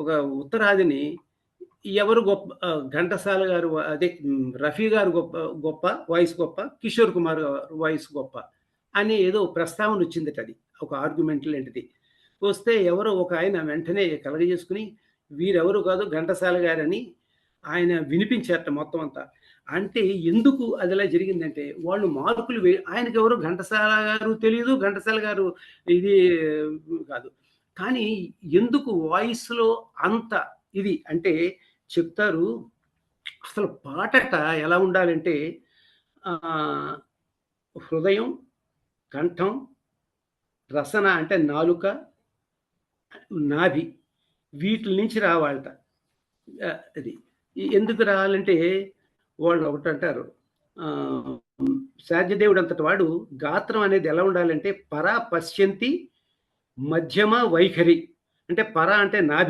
ఒక ఉత్తరాదిని ఎవరు గొప్ప ఘంటసాల గారు అదే రఫీ గారు గొప్ప గొప్ప వాయిస్ గొప్ప, కిషోర్ కుమార్ గారు వాయిస్ గొప్ప అని ఏదో ప్రస్తావన వచ్చిందట అది. ఒక ఆర్గ్యుమెంట్ లాంటిది. వస్తే ఎవరో ఒక ఆయన వెంటనే కలగజేసుకొని వీరెవరు కాదు ఘంటసాల గారని ఆయన వినిపించారట మొత్తం అంతా. అంటే ఎందుకు అదిలా జరిగిందంటే వాళ్ళు మార్కులు వే ఎవరు ఘంటసాల గారు తెలియదు ఘంటసాల గారు ఇది కాదు. కానీ ఎందుకు వాయిస్‌లో అంత ఇది అంటే చెప్తారు. అసలు పాటట ఎలా ఉండాలంటే హృదయం, కంఠం, రసన అంటే నాలుక, నాభి వీటి నుంచి రావాలట. అది. ఎందుకు రావాలంటే వాళ్ళు ఒకటి అంటారు శార్జదేవుడు అంతటి వాడు గాత్రం అనేది ఎలా ఉండాలంటే పరా పశ్యంతి మధ్యమ వైఖరి. అంటే పర అంటే నాభి